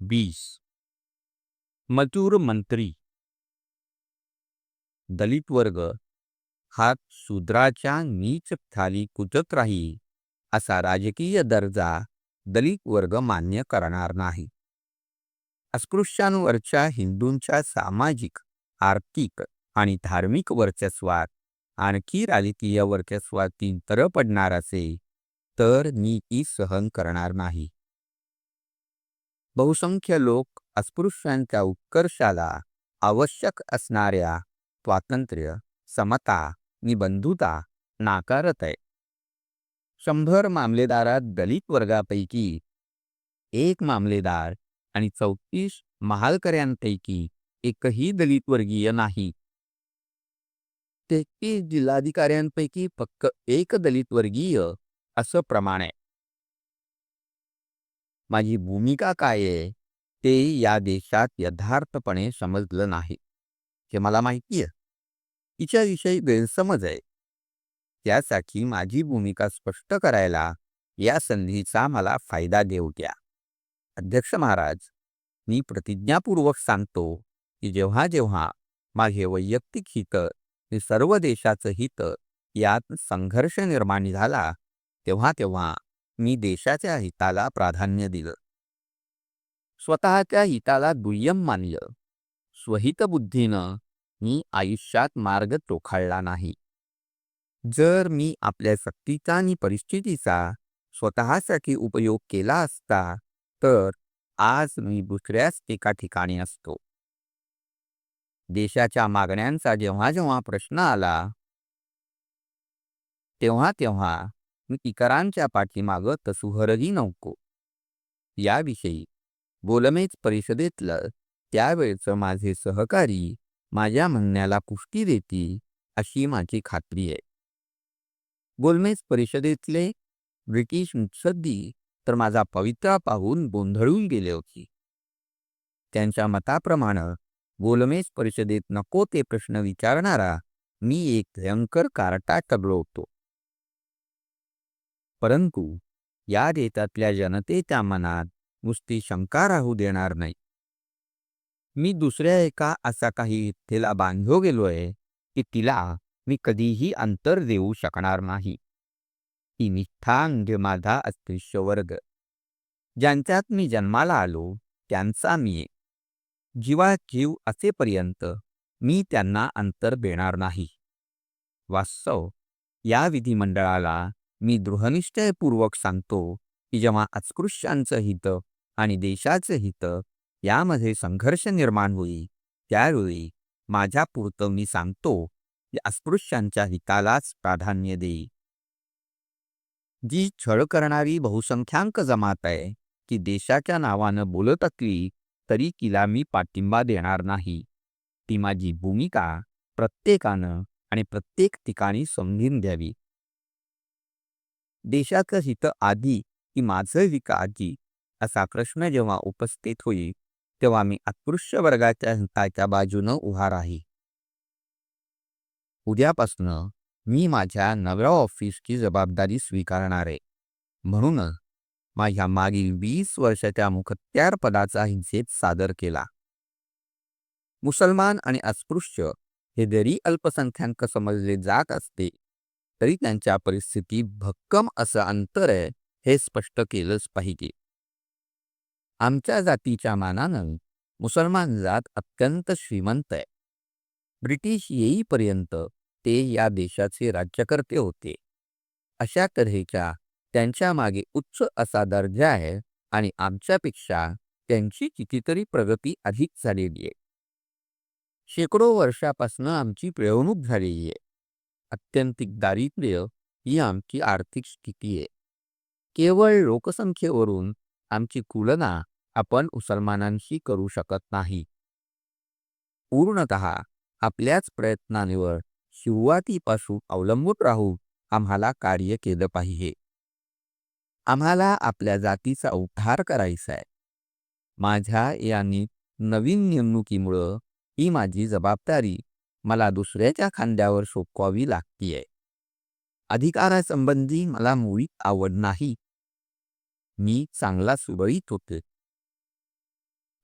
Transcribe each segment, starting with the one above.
बीस। मजूर मंत्री। दलित वर्ग हा शूद्राच्या नीच खाली कुचत राही असा राजकीय दर्जा दलित वर्ग मान्य करणार नाही. अस्पृश्यांवरच्या हिंदूंच्या सामाजिक आर्थिक आणि धार्मिक वर्चस्वात आणखी राजकीय वर्चस्वातील तर पडणार असे तर मी ती सहन करणार नाही. बहुसंख्य लोक अस्पृश्यांच्या उत्कर्षाला आवश्यक असणाऱ्या स्वातंत्र्य समता निबंधुता नाकारत आहे. शंभर मामलेदारात दलित वर्गापैकी एक मामलेदार आणि चौतीस महालकऱ्यांपैकी एकही दलित वर्गीय नाही. तेहतीस जिल्हाधिकाऱ्यांपैकी फक्त एक दलित वर्गीय असं प्रमाण आहे. माझी भूमिका काय आहे ते या देशात यथार्थपणे समजलं नाही. हे मला माहिती आहे. तिच्याविषयी गैरसमज आहे. त्यासाठी माझी भूमिका स्पष्ट करायला या संधीचा मला फायदा देऊ द्या. अध्यक्ष महाराज मी प्रतिज्ञापूर्वक सांगतो की जेव्हा जेव्हा माझे वैयक्तिक हित सर्व देशाचं हित यात संघर्ष निर्माण झाला तेव्हा तेव्हा मी देशाच्या हिताला प्राधान्य दिलं. स्वतःच्या हिताला दुय्यम मानलं. स्वहितबुद्धीनं मी आयुष्यात मार्ग चोखाळला नाही. जर मी आपल्या शक्तीचा आणि परिस्थितीचा स्वतःसाठी उपयोग केला असता तर आज मी दुसऱ्याच एका ठिकाणी असतो. देशाच्या मागण्यांचा जेव्हा जेव्हा प्रश्न आला तेव्हा तेव्हा इतरांच्या पाठीमागं तसुहरही नव्हतो याविषयी गोलमेज परिषदेतलं त्यावेळचं माझे सहकारी माझ्या म्हणण्याला पुष्टी देतील अशी माझी खात्री आहे. गोलमेज परिषदेतले ब्रिटिश मुत्सद्दी तर माझा पवित्रा पाहून गोंधळून गेले होते. त्यांच्या मताप्रमाणे गोलमेज परिषदेत नको ते प्रश्न विचारणारा मी एक भयंकर कारटा टबलो होतो. परंतु या देतातल्या जनतेच्या मनात नुसती शंका राहू देणार नाही. मी दुसऱ्या एका असा काही इथेला बांधलो गेलोय की तिला मी कधीही अंतर देऊ शकणार नाही. ती निष्ठा माझा अस्पृश्य वर्ग ज्यांच्यात मी जन्माला आलो त्यांचा मी जीवा जीव असेपर्यंत मी त्यांना अंतर देणार नाही. वास्तव या विधिमंडळाला मी दृढनिश्चयपूर्वक सांगतो की जेव्हा अस्पृश्यांचं हित आणि देशाचं हित यामध्ये संघर्ष निर्माण होईल त्यावेळी माझ्यापुरतं मी सांगतो की अस्पृश्यांच्या हितालाच प्राधान्य देई जी छळ करणारी बहुसंख्याक जमात आहे की देशाच्या नावानं बोलत असली तरी तिला मी पाठिंबा देणार नाही. ती माझी भूमिका प्रत्येकानं आणि प्रत्येक ठिकाणी समजून द्यावी देशाचं हित आधी की माझं हित आधी असा प्रश्न जेव्हा उपस्थित होईल तेव्हा मी अस्पृश्य वर्गाच्या हिताच्या बाजूनं उभा राही उद्यापासनं मी माझ्या नव्या ऑफिसची जबाबदारी स्वीकारणार. आहे म्हणूनच माझ्या मागील वीस वर्षाच्या मुखत्यार पदाचा हिंसेत सादर केला. मुसलमान आणि अस्पृश्य हे जरी अल्पसंख्याक समजले जात असते तरी त्यांच्या परिस्थिती भक्कम असं अंतर आहे हे स्पष्ट केलंच पाहिजे. आमच्या जातीच्या मानानं मुसलमान जात अत्यंत श्रीमंत आहे. ब्रिटिश येईपर्यंत ते या देशाचे राज्यकर्ते होते. अशा तऱ्हेच्या त्यांच्या मागे उच्च असा दर्जा आहे आणि आमच्यापेक्षा त्यांची कितीतरी प्रगती अधिक झालेली आहे. शेकडो वर्षापासून आमची पिळवणूक झालेली आहे. अत्यंतिक दारिद्र्य ही आमची आर्थिक स्थिती आहे. केवळ लोकसंख्येवरून आमची तुलना आपण मुसलमानांशी करू शकत नाही. पूर्णत आपल्याच प्रयत्नांवर सुरुवातीपासून अवलंबून राहून आम्हाला कार्य केलं पाहिजे. आम्हाला आपल्या जातीचा उद्धार करायचा आहे. माझ्या या नवीन नेमणुकीमुळं ही माझी जबाबदारी मला दुसऱ्याच्या खांद्यावर सोपवावी लागतीये. अधिकारासंबंधी मला मुळीच आवड नाही. मी चांगला सुरळीत होते.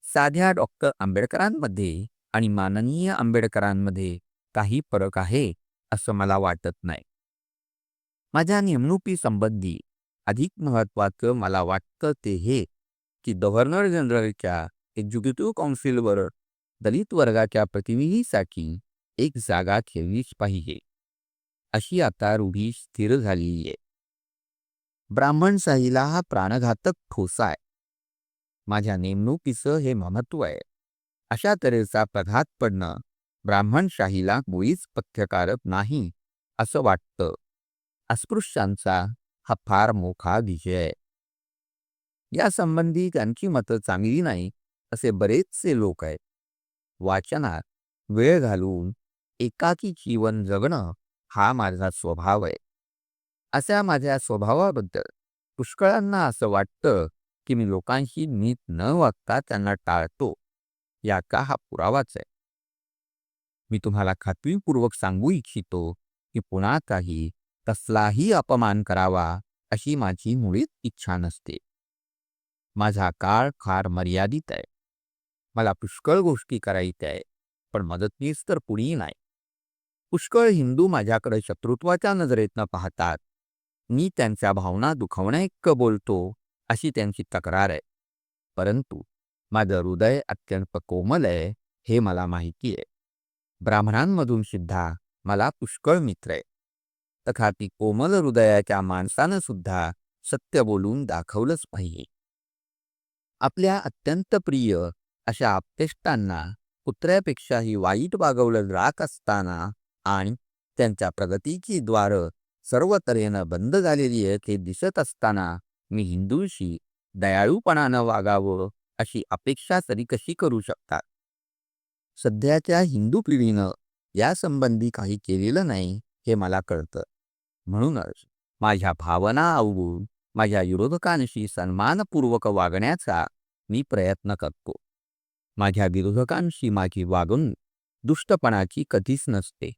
साध्या डॉक्टर आंबेडकरांमध्ये आणि माननीय आंबेडकरांमध्ये काही फरक आहे असं मला वाटत नाही. माझ्या नेमणुकीसंबंधी अधिक महत्त्वाचं मला वाटतं ते हे की गव्हर्नर जनरलच्या एक्झिक्युटिव्ह काउन्सिलवर दलित वर्गाच्या प्रतिनिधीसाठी एक जागा ठेवलीच पाहिजे. अशी आता रूढी स्थिर झालेली आहे. ब्राह्मणशाहीला हा प्राणघातक ठोसा आहे. माझ्या नेमणुकीचं हे महत्त्व आहे. अशा तऱ्हेचा प्रघात पडणं ब्राह्मणशाहीला मुळीच पथ्यकारक नाही असं वाटतं. अस्पृश्यांचा हा फार मोठा विजय आहे. यासंबंधी त्यांची मतं चांगली नाही असे बरेचसे लोक आहेत. वाचनात वेळ घालवून एकाकी जीवन जगणं हा माझा स्वभाव आहे. अशा माझ्या स्वभावाबद्दल पुष्कळांना असं वाटतं की मी लोकांशी नीट न वागता त्यांना टाळतो याचा हा पुरावाच आहे. मी तुम्हाला खात्रीपूर्वक सांगू इच्छितो की पुन्हा काही कसलाही अपमान करावा अशी माझी मुळीच इच्छा नसते. माझा काळ फार मर्यादित आहे. मला पुष्कळ गोष्टी करायच्या आहे पण मदतनीस तर कुणीही नाही. पुष्कळ हिंदू माझ्याकडे शत्रुत्वाच्या नजरेतनं पाहतात. मी त्यांच्या भावना दुखवण्याइतकं बोलतो अशी त्यांची तक्रार आहे. परंतु माझं हृदय अत्यंत कोमल आहे हे मला माहिती आहे. ब्राह्मणांमधून सुद्धा मला पुष्कळ मित्र आहे तथापि कोमल हृदयाच्या माणसानं सुद्धा सत्य बोलून दाखवलंच पाहिजे. आपल्या अत्यंत प्रिय अशा आपतेष्टांना कुत्र्यापेक्षाही वाईट वागवलं राख असताना आणि त्यांच्या प्रगतीची द्वारं सर्व तऱ्हेनं बंद झालेली आहेत हे दिसत असताना मी हिंदूंशी दयाळूपणानं वागावं अशी अपेक्षा तरी कशी करू शकतात? सध्याच्या हिंदू पिढीनं यासंबंधी काही केलेलं नाही हे मला कळतं. म्हणूनच माझ्या भावना अवगून माझ्या विरोधकांशी सन्मानपूर्वक वागण्याचा मी प्रयत्न करतो. माझ्या विरोधकांशी माझी वागणूक दुष्टपणाची कधीच नसते.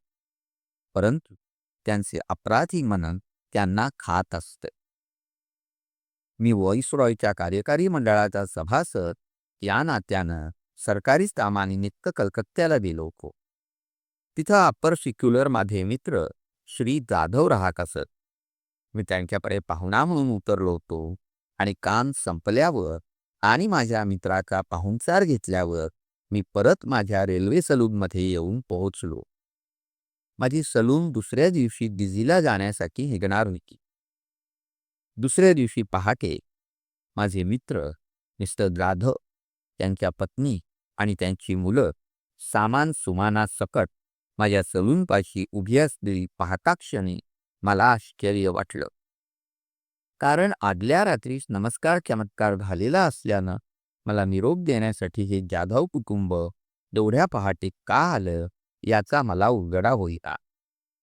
परंतु त्यांचे अपराधी मनन त्यांना खात असते. मी व्हॉइसरॉयच्या कार्यकारी मंडळाचा सभासद या नात्यानं सरकारी कामानिमित्त कलकत्त्याला गेलो होतो. तिथं अप्पर सिक्युलर माझे मित्र श्री जाधव राहत असत. मी त्यांच्याकडे पाहुणा म्हणून उतरलो होतो आणि काम संपल्यावर आणि माझ्या मित्राचा पाहुणचार घेतल्यावर मी परत माझ्या रेल्वे सलूनमध्ये येऊन पोहोचलो. माझी सलून दुसऱ्या दिवशी दिझीला जाण्यासाठी निघणार होती दुसऱ्या दिवशी पहाटे माझे मित्र मिस्टर जाधव त्यांच्या पत्नी आणि त्यांची मुलं सामान सुमानासकट माझ्या सलूनपाशी उभी असलेली पाहता क्षणी मला आश्चर्य वाटलं. कारण आदल्या रात्रीस नमस्कार चमत्कार झालेला असल्यानं मला निरोप देण्यासाठी हे जाधव कुटुंब दोढ्या पहाटे का आलं? याचा मला उलगडा होईना.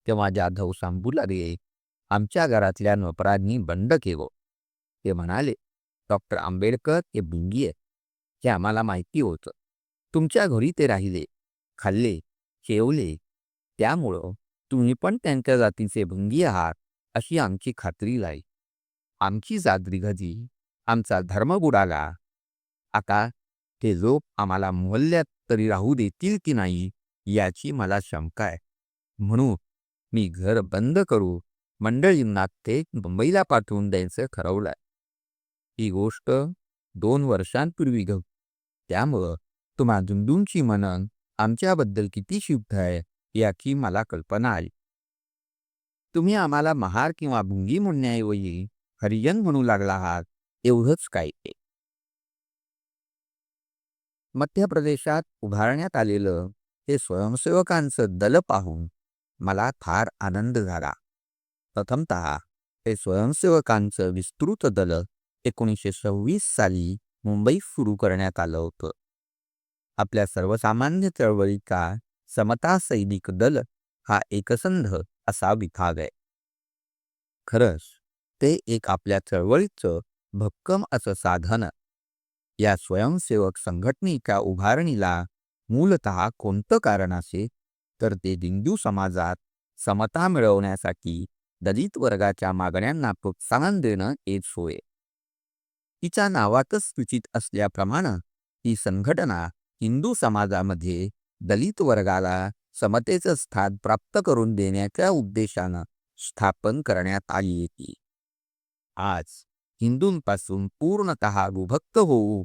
तेव्हा जाधव सांगू लागले आमच्या घरातल्या नोकरांनी बंड केलं. ते म्हणाले डॉक्टर आंबेडकर हे बुंगी आहे हे आम्हाला माहिती होतं. तुमच्या घरी ते राहिले खाल्ले जेवले. त्यामुळं तुम्ही पण त्यांच्या जातीचे भंगी आहात अशी आमची खात्री लाई आमची जादरी घजी आमचा धर्म बुडाला. आता ते लोक आम्हाला मोहल्ल्यात तरी राहू देतील की नाही याची मला शंका आहे. म्हणून मी घर बंद करू मंडळींना ते मुंबईला पाठवून द्यायचं ठरवलंय. ही गोष्ट दोन वर्षांपूर्वी घड त्यामुळं तुम्हा दुंदूंची मनन आमच्याबद्दल किती शुद्ध आहे याची मला कल्पना आली. तुम्ही आम्हाला महार किंवा भुंगी म्हणण्याऐवजी हरिजन म्हणू लागला आहात एवढंच काय ते मध्य प्रदेशात उभारण्यात आलेलं हे स्वयंसेवकांचं दल पाहून मला फार आनंद झाला. प्रथमत हे स्वयंसेवकांचं विस्तृत दल एकोणीसशे सव्वीस साली मुंबईत सुरू करण्यात आलं होतं. आपल्या सर्वसामान्य चळवळीचा समता सैनिक दल हा एकसंध असा विभाग आहे. खरंच ते एक आपल्या चळवळीचं भक्कम असं साधन. या स्वयंसेवक संघटनेच्या उभारणीला मूलत कोणतं कारण असे तर ते हिंदू समाजात समता मिळवण्यासाठी दलित वर्गाच्या मागण्यांना प्रोत्साहन देणं हेच होय. तिच्या नावातच सूचित असल्याप्रमाणे ही संघटना हिंदू समाजामध्ये दलित वर्गाला समतेचं स्थान प्राप्त करून देण्याच्या उद्देशानं स्थापन करण्यात आली होती. आज हिंदूंपासून पूर्णत विभक्त होऊ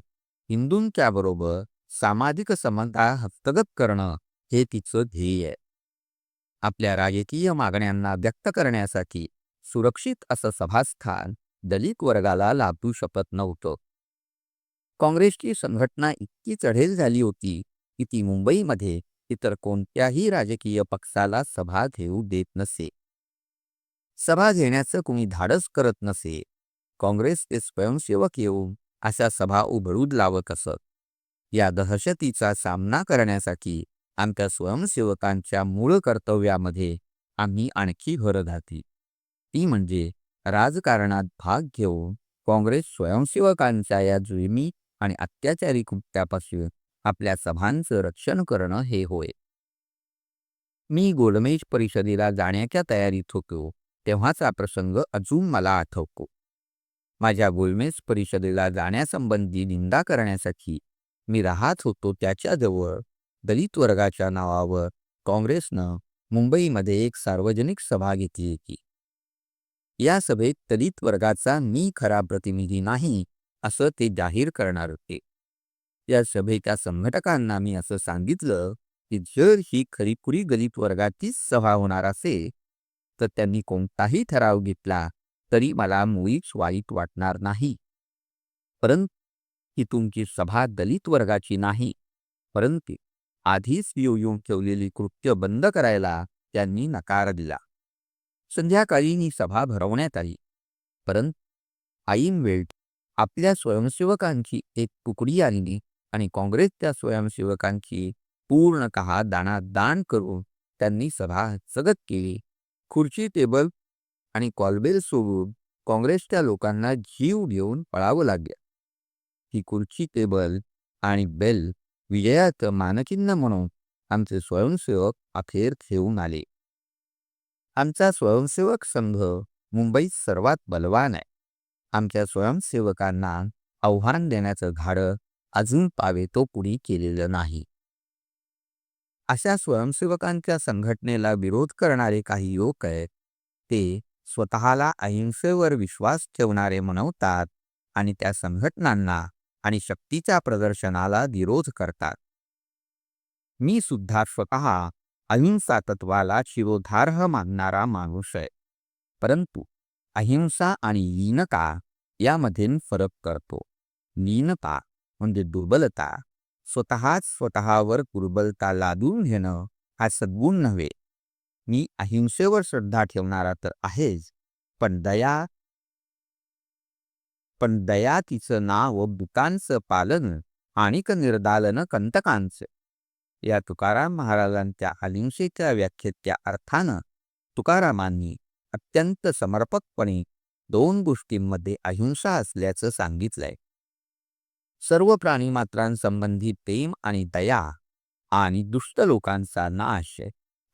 हिंदूंच्या बरोबर सामाजिक समता हस्तगत करणं हे तिचं ध्येय आहे. आपल्या राजकीय मागण्यांना व्यक्त करण्यासाठी सुरक्षित असं सभास्थान दलित वर्गाला लाभू शकत नव्हतं. काँग्रेसची संघटना इतकी चढेल झाली होती की ती मुंबईमध्ये इतर कोणत्याही राजकीय पक्षाला सभा घेऊ देत नसे. सभा घेण्याचं कुणी धाडस करत नसे. काँग्रेसचे स्वयंसेवक येऊन अशा सभा उघडून लावत असत. या दहशतीचा सामना करण्यासाठी आमच्या स्वयंसेवकांच्या मूळ कर्तव्यामध्ये आम्ही आणखी भर घातली. ती म्हणजे राजकारणात भाग घेऊन काँग्रेस स्वयंसेवकांच्या या जुलमी आणि अत्याचारी कृत्यापासून आपल्या सभांचं रक्षण करणं हे होय. मी गोलमेज परिषदेला जाण्याच्या तयारीत होतो तेव्हाचा प्रसंग अजून मला आठवतो. माझ्या गोलमेज परिषदेला जाण्यासंबंधी निंदा करण्यासाठी मी राहत होतो त्याच्याजवळ. दलित वर्गाच्या नावावर काँग्रेसनं मुंबईमध्ये एक सार्वजनिक सभा घेतली होती. या सभेत दलित वर्गाचा मी खरा प्रतिनिधी नाही असं ते जाहीर करणार होते. या सभेच्या संघटकांना मी असं सांगितलं की जर ही खरीखुरी दलित वर्गाचीच सभा होणार असेल तर त्यांनी कोणताही ठराव घेतला तरी मला मुळीच वाईट वाटणार नाही. परंतु ही तुमची सभा दलित वर्गाची नाही. परंतु आधीच येऊन ठेवलेली कृत्य बंद करायला त्यांनी नकार दिला. संध्याकाळी ही सभा भरवण्यात आली. परंतु आईमवेल्ट आपल्या स्वयंसेवकांची एक तुकडी आणली आणि काँग्रेसच्या स्वयंसेवकांची पूर्णतः दानादान करून त्यांनी सभा स्थगत केली. खुर्ची टेबल आणि कॉलबेल सोडून काँग्रेसच्या लोकांना जीव घेऊन पळावं लागलं. ही खुर्ची टेबल आणि बेल विजयाचं मानचिन्ह म्हणून आमचे स्वयंसेवक अखेर ठेवून आले. आमचा स्वयंसेवक संघ मुंबईत सर्वात बलवान आहे. आमच्या स्वयंसेवकांना आव्हान देण्याचं घाडं अजून पावे तो पुढी केलेलं नाही. अशा स्वयंसेवकांच्या संघटनेला विरोध करणारे काही लोक आहेत. ते स्वतःला अहिंसेवर विश्वास ठेवणारे म्हणवतात आणि त्या संघटनांना आणि शक्तीच्या प्रदर्शनाला विरोध करतात. मी सुद्धा स्वतः अहिंसा तत्वाला शिरोधार्ह मानणारा माणूस आहे. परंतु अहिंसा आणि लीनता यामध्ये फरक करतो. लीनता म्हणजे दुर्बलता. स्वतःच स्वतःवर दुर्बलता लादून घेणं हा सद्गुण नव्हे. मी अहिंसेवर श्रद्धा ठेवणारा तर आहेच पण दया पण दया तिचं नाव भूतांचं पालन आणिक निर्दालन कंतकांचं. या तुकाराम महाराजांच्या अहिंसेच्या व्याख्येच्या अर्थानं तुकारामांनी अत्यंत समर्पकपणे दोन गोष्टींमध्ये अहिंसा असल्याचं सांगितलंय. सर्व प्राणीमात्रांसंबंधी प्रेम आणि दया आणि दुष्ट लोकांचा नाश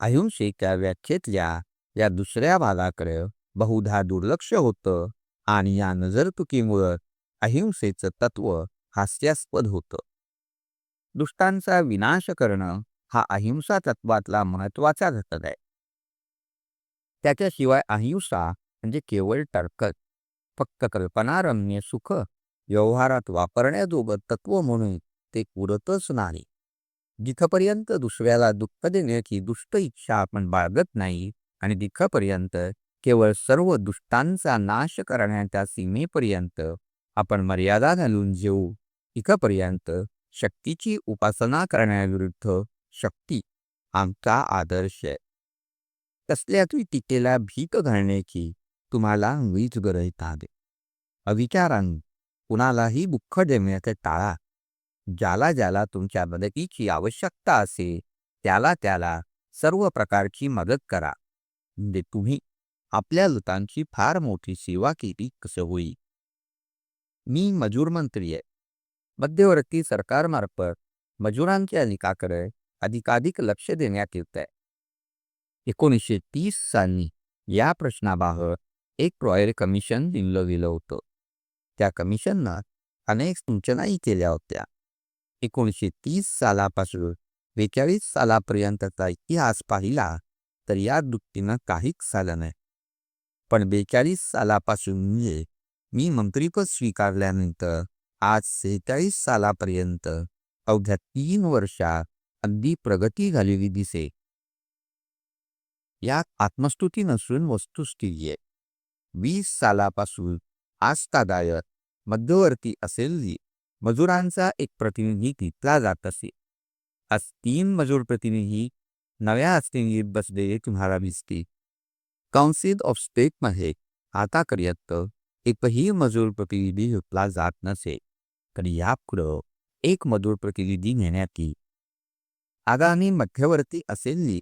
अहिंसेच्या व्याख्येतल्या या दुसऱ्या भागाकडे बहुधा दुर्लक्ष होतं आणि या नजरतुकीमुळं अहिंसेचं तत्व हास्यास्पद होतं. दुष्टांचा विनाश करणं हा अहिंसा तत्वातला महत्त्वाचा घटक आहे. त्याच्याशिवाय अहिंसा म्हणजे केवळ टरकत फक्त कल्पनारम्य सुख व्यवहारात वापरण्याजोगं तत्व म्हणून ते पुरतच नाही. जिथपर्यंत दुसऱ्याला दुःख देण्याची दुष्ट इच्छा आपण बाळगत नाही आणि तिथपर्यंत केवळ सर्व दुष्टांचा नाश करण्याच्या सीमेपर्यंत आपण मर्यादा घालून जेऊ इथपर्यंत शक्तीची उपासना करण्याविरुद्ध शक्ती आमचा आदर्श आहे. तसल्यातही टीकेला भीक घालण्याची तुम्हाला वीज गरज दे अविचारांनी कुणालाही दुःख देण्याचे टाळा. ज्याला ज्याला तुमच्या मदतीची आवश्यकता असेल त्याला त्याला सर्व प्रकारची मदत करा. म्हणजे तुम्ही आपल्या लोकांची फार मोठी सेवा केली कसं होईल? मी मजूर मंत्री आहे. मध्यवर्ती सरकारमार्फत मजुरांच्या अधिकाकडे अधिकाधिक लक्ष देण्यात येत आहे. एकोणीसशे तीस साली या प्रश्नाबाबत एक रॉयल कमिशन नेमलं गेलं होतं. त्या कमिशननं अनेक सूचनाही केल्या होत्या. एकोणीसशे तीस सालापासून बेचाळीस सालापर्यंतचा इतिहास पाहिला तर या दृष्टीनं काहीच झालं नाही. पण बेचाळीस सालापासून म्हणजे मी मंत्रीपद स्वीकारल्यानंतर आज सेहेचाळीस सालापर्यंत अवघ्या तीन वर्षात अगदी प्रगती झालेली दिसे. यात आत्मस्तुती नसून वस्तुस्थिती आहे वीस सालापासून आस्थादायक मध्यवर्ती असेल मजुरांचा एक प्रतिनिधी तिथला जात असे. आज तीन मजूर प्रतिनिधी नव्या अस्थिंगीत बसलेले तुम्हाला दिसतील. काउन्सिल ऑफ स्टेटमध्ये आतापर्यंत एकही मजूर प्रतिनिधी घेतला जात नसे तर यापुढं एक मजूर प्रतिनिधी नेण्यात. येईल आगामी मध्यवर्ती असलेली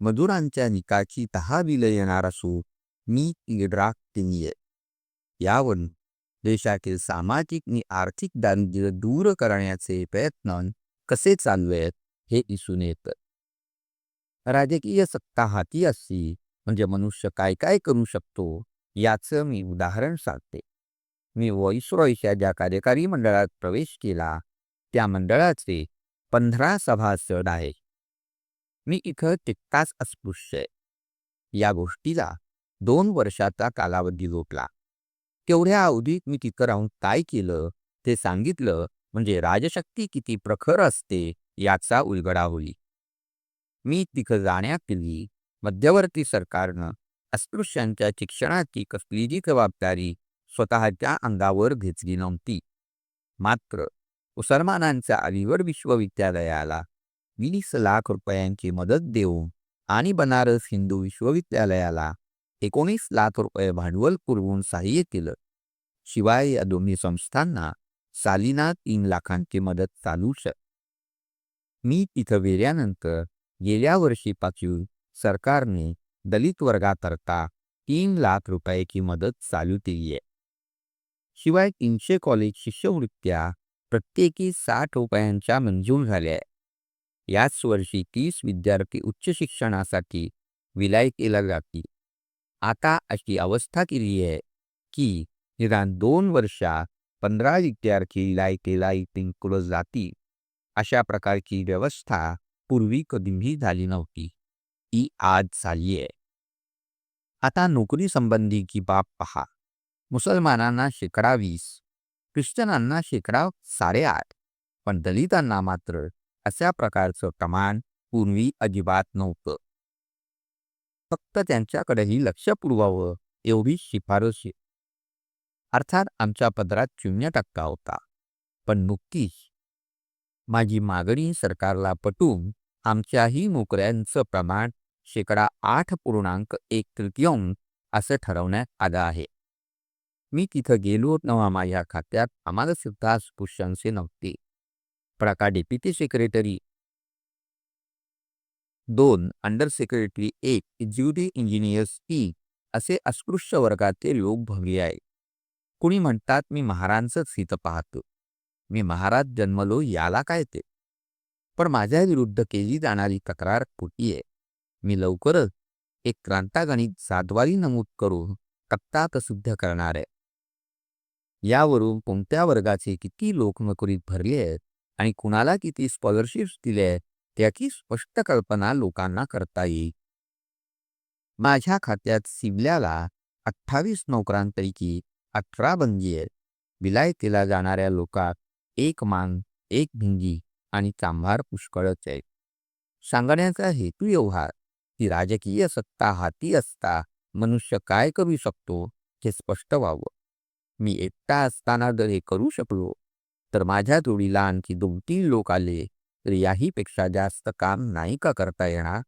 मजुरांच्या निकाची दहा बिलं येणार असून मी ती ड्राफ्ट केली आहे यावरून देशातील सामाजिक आणि आर्थिक दारिद्र्य दूर करण्याचे प्रयत्न कसे चालू आहेत हे दिसून येतं. राजकीय सत्ता हाती असली म्हणजे मनुष्य काय काय करू शकतो याचं मी उदाहरण सांगते. मी व्हॉइसरॉयच्या ज्या कार्यकारी मंडळात प्रवेश केला त्या मंडळाचे पंधरा सभासद आहे मी इथं तितकाच अस्पृश्य आहे. या गोष्टीला दोन वर्षाचा कालावधी लोटला तेवढ्या अवधीत मी तिथं राहून काय केलं ते सांगितलं म्हणजे राजशक्ती किती प्रखर असते याचा उलगडा होईल. मी तिथं जाण्यापूर्वी मध्यवर्ती सरकारनं अस्पृश्यांच्या शिक्षणाची कसलीही जबाबदारी स्वतःच्या अंगावर घेतली नव्हती. मात्र मुसलमानांच्या अलीगड विश्वविद्यालयाला वीस लाख रुपयांची मदत देऊन आणि बनारस हिंदू विश्वविद्यालयाला एकोणीस लाख रुपये भांडवल पुरवून सहाय्य केलं. शिवाय या दोन्ही संस्थांना सालीना तीन लाखांची मदत चालू शक मी तिथं गेल्यानंतर गेल्या वर्षीपासून सरकारने दलित वर्गाकरता तीन लाख रुपयाची मदत चालू केली आहे. शिवाय तीनशे कॉलेज शिष्यवृत्त्या प्रत्येकी साठ रुपयांच्या मंजूर झाल्या आहे याच वर्षी तीस विद्यार्थी उच्च शिक्षणासाठी विलायकेला जातील. आता अशी अवस्था केली आहे की निदान दोन वर्षात पंधरा विद्यार्थी विलायकेला इकडं जातील. अशा प्रकारची व्यवस्था पूर्वी कधीही झाली नव्हती. ही आज झाली आहे. आता नोकरीसंबंधीची बाब पहा. मुसलमानांना शेकडा वीस ख्रिश्चनांना शेकडा साडेआठ पण दलितांना मात्र अशा प्रकारचं प्रमाण पूर्वी अजिबात नव्हतं. फक्त त्यांच्याकडेही लक्ष पुरवावं एवढी शिफारस अर्थात आमच्या पदरात शून्य टक्का होता. पण नुकतीच माझी मागणी सरकारला पटून आमच्याही नोकऱ्यांचं प्रमाण शेकडा आठ पूर्णांक एक तृतीयांश असं ठरवण्यात आलं आहे. मी तिथं गेलो नव्हा माझ्या खात्यात आम्हाला सुद्धा स्पृश्यांचे नव्हते. प्रका डेप्युटी सेक्रेटरी दोन अंडर सेक्रेटरी एक एक्झिक्युटिव्ह इंजिनियर्स ई असे अस्पृश्य वर्गाचे लोक भरले आहे कुणी म्हणतात मी महाराजच हित पाहतो. मी महाराज जन्मलो याला काय ते? पण माझ्या विरुद्ध केली जाणारी तक्रार खोटी आहे. मी लवकरच एक क्रांतागणित सातवारी नमूद करून तक्ता प्रसिद्ध करणार आहे. यावरून कोणत्या वर्गाचे किती लोक नोकरीत भरले आहेत आणि कुणाला किती स्कॉलरशिप्स दिले आहेत त्याची स्पष्ट कल्पना लोकांना करता येईल. माझ्या खात्यात सिमल्याला अठ्ठावीस नोकरांपैकी अठरा बंदी आहेत. विलायतीला जाणाऱ्या लोकात एक मान एक भिंगी आणि चांभार पुष्कळच आहेत. सांगण्याचा हेतू व्यवहार ती राजकीय सत्ता हाती असता मनुष्य काय करू शकतो हे स्पष्ट व्हावं. मी एकटा असताना जर हे करू शकलो तर माझ्या जोडीला आणखी दोन तीन लोक आले तर याहीपेक्षा जास्त काम नाही का करता येणार?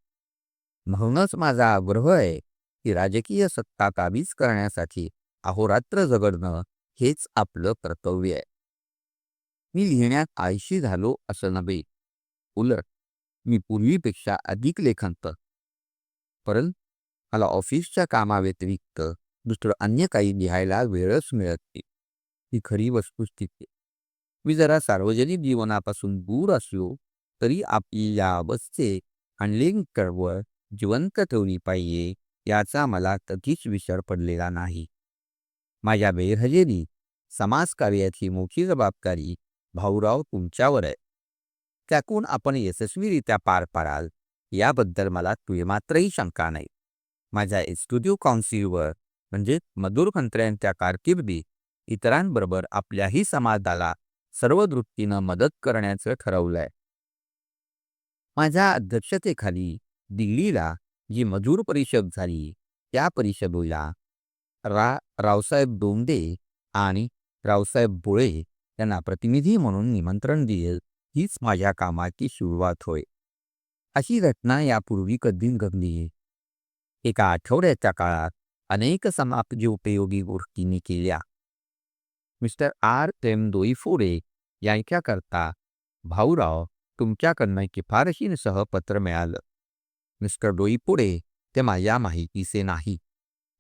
म्हणूनच माझा आग्रह आहे की राजकीय सत्ता काबीज करण्यासाठी अहोरात्र झगडणं हेच आपलं कर्तव्य आहे. मी लिहिण्यात आळशी झालो असं नव्हे. उलट मी पूर्वीपेक्षा अधिक लेखन तर परंतु मला ऑफिसच्या कामाव्यतिरिक्त दुसरं अन्य काही लिहायला वेळच मिळत नाही. ही खरी वस्तुस्थिती मी जरा सार्वजनिक जीवनापासून दूर असलो तरी आपली या अवस्थेत हँडलिंग चळवळ जिवंत ठेवली पाहिजे याचा मला कधीच विचार पडलेला नाही. माझ्या बेहजेरी समाजकार्याची मोठी जबाबदारी भाऊराव तुमच्यावर आहे. त्याकून आपण यशस्वीरित्या पार पाडाल याबद्दल मला मात्रही शंका नाही. माझ्या एक्झिक्युटिव्ह काउन्सिलवर म्हणजे मधुर मंत्र्यांच्या कारकिर्दीत इतरांबरोबर आपल्याही समाजाला सर्व दृष्टीनं मदत करण्याचं ठरवलंय. माझ्या अध्यक्षतेखाली दिल्लीला जी मजूर परिषद झाली त्या परिषदेला रा रावसाहेब दोंडे आणि रावसाहेब बोळे यांना प्रतिनिधी म्हणून निमंत्रण दिले हीच माझ्या कामाची सुरुवात होय. अशी घटना यापूर्वी कधी घडली एका आठवड्याच्या काळात अनेक समाजोपयोगी गोष्टींनी केल्या. Mister R. एम. दोईफोडे यांच्याकरता भाऊराव तुमच्याकडनं शिफारशींसह पत्र मिळालं. मिस्टर डोईपुडे ते माझ्या माहितीचे नाही.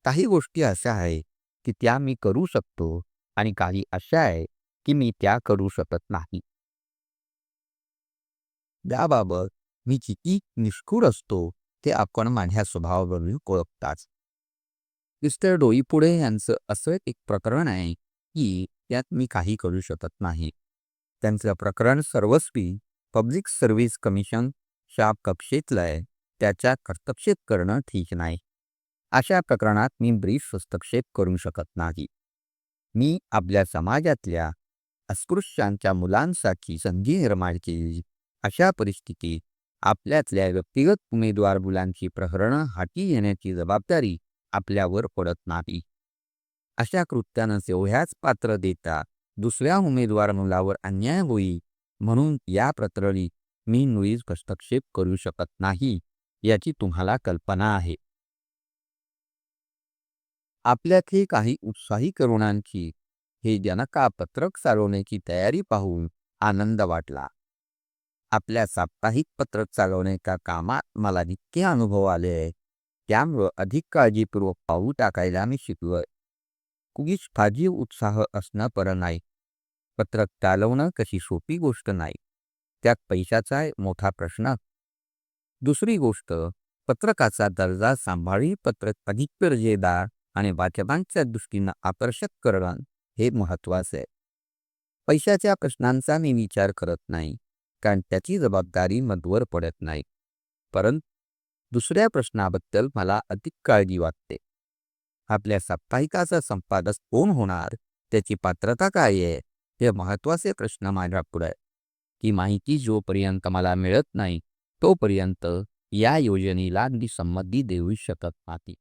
काही गोष्टी अशा आहे की त्या मी करू शकतो आणि काही अशा आहे की मी त्या करू शकत नाही. त्याबाबत मी किती निष्ठूर असतो ते आपण माझ्या स्वभावावरून ओळखताच. मिस्टर डोईपुढे यांचं असं एक प्रकरण आहे की त्यात मी काही करू शकत नाही. त्यांचं प्रकरण सर्वस्वी पब्लिक सर्व्हिस कमिशन शाप कक्षेतलं आहे त्याच्या हस्तक्षेप करणं ठीक नाही. अशा प्रकरणात मी ब्रीफ हस्तक्षेप करू शकत नाही. मी आपल्या समाजातल्या अस्पृश्यांच्या मुलांसाठी संधी निर्माण केली अशा परिस्थितीत आपल्यातल्या व्यक्तिगत उमेदवार मुलांची प्रकरणं हाती घेण्याची जबाबदारी आपल्यावर पडत नाही. अशा कृत्यानं तेवढ्याच पात्र देता दुसऱ्या उमेदवार मुलावर अन्याय होईल म्हणून या प्रकरणी मी मुळीच हस्तक्षेप करू शकत नाही याची तुम्हाला कल्पना आहे. आपल्यातली काही उत्साही तरुणांची हे जनका पत्रक चालवण्याची तयारी पाहून आनंद वाटला. आपल्या साप्ताहिक पत्रक चालवण्याच्या कामात मला नित्य अनुभव आले आहे त्यामुळं अधिक काळजीपूर्वक पाऊल टाकायला मी शिकलोय. कुगीच फाजी उत्साह असणं बरं नाही. पत्रक चालवणं कशी सोपी गोष्ट नाही. त्यात पैशाचा मोठा प्रश्न. दुसरी गोष्ट पत्रकाचा दर्जा सांभाळी पत्रक अधिक दर्जेदार आणि वाचकांच्या दृष्टीनं आकर्षक करणं हे महत्वाचं आहे. पैशाच्या प्रश्नांचा मी विचार करत नाही. कारण त्याची जबाबदारी मधवर पडत नाही. परंतु दुसऱ्या प्रश्नाबद्दल मला अधिक काळजी वाटते. आपल्या साप्ताहिकाचा संपादक कोण होणार? त्याची पात्रता काय आहे? हे महत्त्वाचे प्रश्न माझ्या पुढे आहे माहिती जोपर्यंत मला मिळत नाही तोपर्यंत या योजनेला मी संमती देऊ शकत नाही.